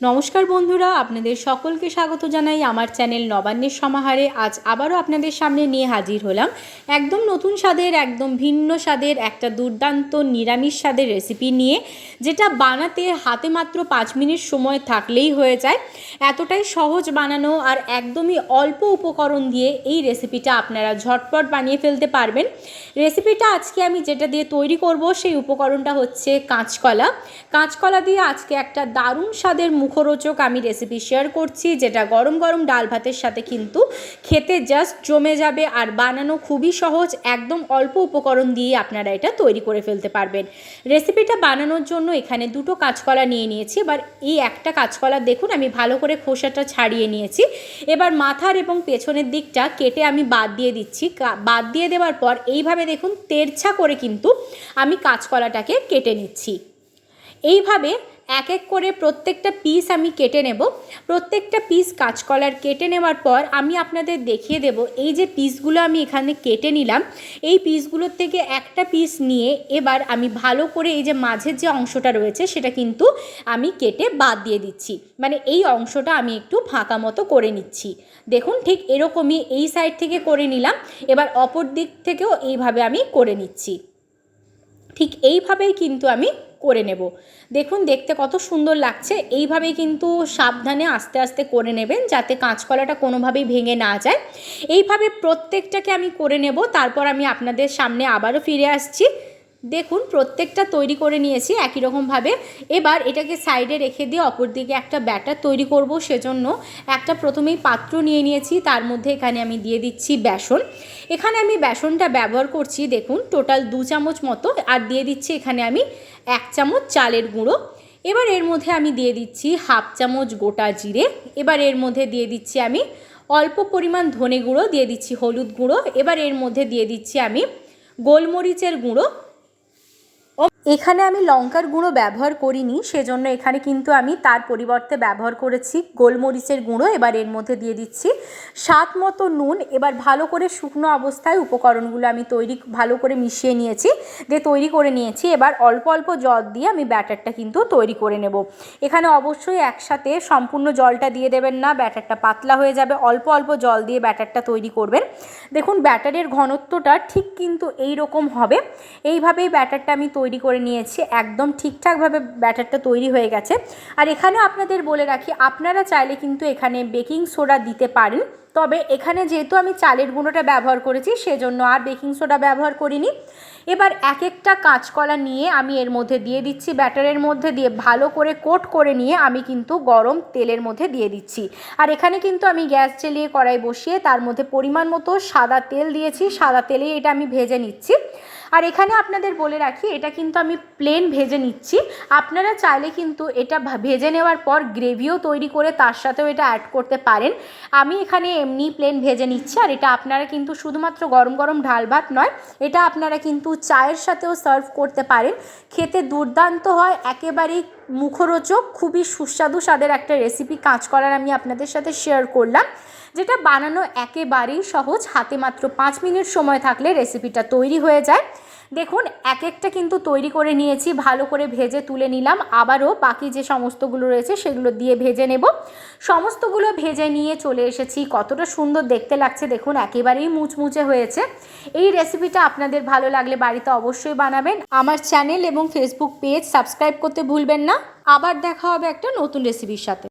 নমস্কার বন্ধুরা, আপনাদের সকলকে স্বাগত জানাই আমার চ্যানেল নবান্নের সমাহারে। আজ আবারও আপনাদের সামনে নিয়ে হাজির হলাম একদম নতুন স্বাদের, একদম ভিন্ন স্বাদের, একটা দুর্দান্ত নিরামিষ স্বাদের রেসিপি নিয়ে, যেটা বানাতে হাতে মাত্র পাঁচ মিনিট সময় থাকলেই হয়ে যায়। এতটাই সহজ বানানো আর একদমই অল্প উপকরণ দিয়ে এই রেসিপিটা আপনারা ঝটপট বানিয়ে ফেলতে পারবেন। রেসিপিটা আজকে আমি যেটা দিয়ে তৈরি করব, সেই উপকরণটা হচ্ছে কাঁচকলা। কাঁচকলা দিয়ে আজকে একটা দারুণ স্বাদের মুখরোচক আমি রেসিপি শেয়ার করছি, যেটা গরম গরম ডাল ভাতের সাথে কিন্তু খেতে জাস্ট জমে যাবে আর বানানো খুবই সহজ, একদম অল্প উপকরণ দিয়ে আপনারা এটা তৈরি করে ফেলতে পারবেন। রেসিপিটা বানানোর জন্য এখানে দুটো কাঁচকলা নিয়ে নিয়েছি, এবার এই একটা কাঁচকলা দেখুন, আমি ভালো করে খোসাটা ছাড়িয়ে নিয়েছি। এবার মাথার এবং পেছনের দিকটা কেটে আমি বাদ দিয়ে দিচ্ছি বাদ দিয়ে দেওয়ার পর এইভাবে দেখুন, তেরছা করে কিন্তু আমি কাঁচকলাটাকে কেটে নিচ্ছি। এইভাবে এক এক করে প্রত্যেকটা পিস আমি কেটে নেব। প্রত্যেকটা পিস কাঁচকলার কেটে নেওয়ার পর আমি আপনাদের দেখিয়ে দেব। এই যে পিসগুলো আমি এখানে কেটে নিলাম, এই পিসগুলোর থেকে একটা পিস নিয়ে এবার আমি ভালো করে এই যে মাঝের যে অংশটা রয়েছে, সেটা কিন্তু আমি কেটে বাদ দিয়ে দিচ্ছি। মানে এই অংশটা আমি একটু ফাঁকা মতো করে নিচ্ছি। দেখুন ঠিক এরকমই এই সাইড থেকে করে নিলাম, এবার অপর দিক থেকেও এইভাবে আমি করে নিচ্ছি। ঠিক এইভাবেই কিন্তু আমি করে নেব। দেখুন, দেখতে কত সুন্দর লাগছে। এইভাবেই কিন্তু সাবধানে আস্তে আস্তে করে নেবেন যাতে কাঁচকলাটা কোনোভাবেই ভেঙে না যায়। এইভাবে প্রত্যেকটাকে আমি করে নেব। তারপর আমি আপনাদের সামনে আবারও ফিরে আসছি। দেখুন, প্রত্যেকটা তৈরি করে নিয়েছি একই রকমভাবে এবার এটাকে সাইডে রেখে দিয়ে অপর দিকে একটা ব্যাটার তৈরি করব সেজন্য। একটা প্রথমেই পাত্র নিয়ে নিয়েছি, তার মধ্যে এখানে আমি দিয়ে দিচ্ছি বেসন। এখানে আমি বেসনটা ব্যবহার করছি, দেখুন, টোটাল দু চামচ মতো। আর দিয়ে দিচ্ছি এখানে আমি এক চামচ চালের গুঁড়ো। এবার এর মধ্যে আমি দিয়ে দিচ্ছি হাফ চামচ গোটা জিরে। এবার এর মধ্যে দিয়ে দিচ্ছি আমি অল্প পরিমাণ ধনে গুঁড়ো, দিয়ে দিচ্ছি হলুদ গুঁড়ো। এবার এর মধ্যে দিয়ে দিচ্ছি আমি গোলমরিচের গুঁড়ো। এখানে আমি লঙ্কার গুঁড়ো ব্যবহার করিনি, সেজন্য এখানে কিন্তু আমি তার পরিবর্তে ব্যবহার করেছি গোলমরিচের গুঁড়ো, এবার এর মধ্যে দিয়ে দিচ্ছি স্বাদ মতো নুন, এবার ভালো করে শুকনো অবস্থায় উপকরণগুলো আমি তৈরি, ভালো করে মিশিয়ে নিয়েছি, দিয়ে তৈরি করে নিয়েছি, এবার অল্প অল্প জল দিয়ে আমি ব্যাটারটা কিন্তু তৈরি করে নেব। এখানে অবশ্যই একসাথে সম্পূর্ণ জলটা দিয়ে দেবেন না, ব্যাটারটা পাতলা হয়ে যাবে, অল্প অল্প জল দিয়ে ব্যাটারটা তৈরি করবেন। দেখুন, ব্যাটারের ঘনত্বটা ঠিক কিন্তু এই রকম হবে, এইভাবেই ব্যাটারটা আমি তৈরি করে নিয়েছি, একদম ঠিকঠাকভাবে ব্যাটারটা তৈরি হয়ে গেছে। আর এখানে আপনাদের বলে রাখি, আপনারা চাইলে কিন্তু এখানে বেকিং সোডা দিতে পারেন, তবে এখানে যেহেতু আমি চালের গুঁড়োটা ব্যবহার করেছি, সেজন্য আর বেকিং সোডা ব্যবহার করিনি। এবার এক একটা কাঁচকলা নিয়ে আমি এর মধ্যে দিয়ে দিচ্ছি, ব্যাটারের মধ্যে দিয়ে ভালো করে কোট করে নিয়ে আমি কিন্তু গরম তেলের মধ্যে দিয়ে দিচ্ছি। আর এখানে কিন্তু আমি গ্যাস জ্বেলিয়ে কড়াই বসিয়ে তার মধ্যে পরিমাণ মতো সাদা তেল দিয়েছি, সাদা তেলেই এটা আমি ভেজে নিচ্ছি। আর এখানে আপনাদের বলে রাখি, এটা কিন্তু আমি প্লেন ভেজে নিচ্ছি। আপনারা চাইলে কিন্তু এটা ভেজে নেওয়ার পর গ্রেভিও তৈরি করে তার সাথেও এটা অ্যাড করতে পারেন। আমি এখানে এমনি প্লেন ভেজে নিচ্ছি, আর এটা আপনারা কিন্তু শুধুমাত্র গরম গরম ঢাল ভাত নয়, এটা আপনারা কিন্তু চায়ের সাথেও সার্ভ করতে পারেন। খেতে দুর্দান্ত হয়, একেবারেই মুখরোচক, খুবই সুস্বাদু স্বাদের একটা রেসিপি কাজ করার আমি আপনাদের সাথে শেয়ার করলাম, যেটা বানানো একেবারেই সহজ, হাতে মাত্র পাঁচ মিনিট সময় থাকলে রেসিপিটা তৈরি হয়ে যায়। দেখুন এক একটা কিন্তু তৈরি করে নিয়েছি, ভালো করে ভেজে তুলে নিলাম, আবারও বাকি যে সমস্তগুলো রয়েছে সেগুলো দিয়ে ভেজে নেব। সমস্তগুলো ভেজে নিয়ে চলে এসেছি, কতটা সুন্দর দেখতে লাগছে, দেখুন, একেবারেই মুচমুচে হয়েছে। এই রেসিপিটা আপনাদের ভালো লাগলে বাড়িতে অবশ্যই বানাবেন। আমার চ্যানেল এবং ফেসবুক পেজ সাবস্ক্রাইব করতে ভুলবেন না। আবার দেখা হবে একটা নতুন রেসিপির সাথে।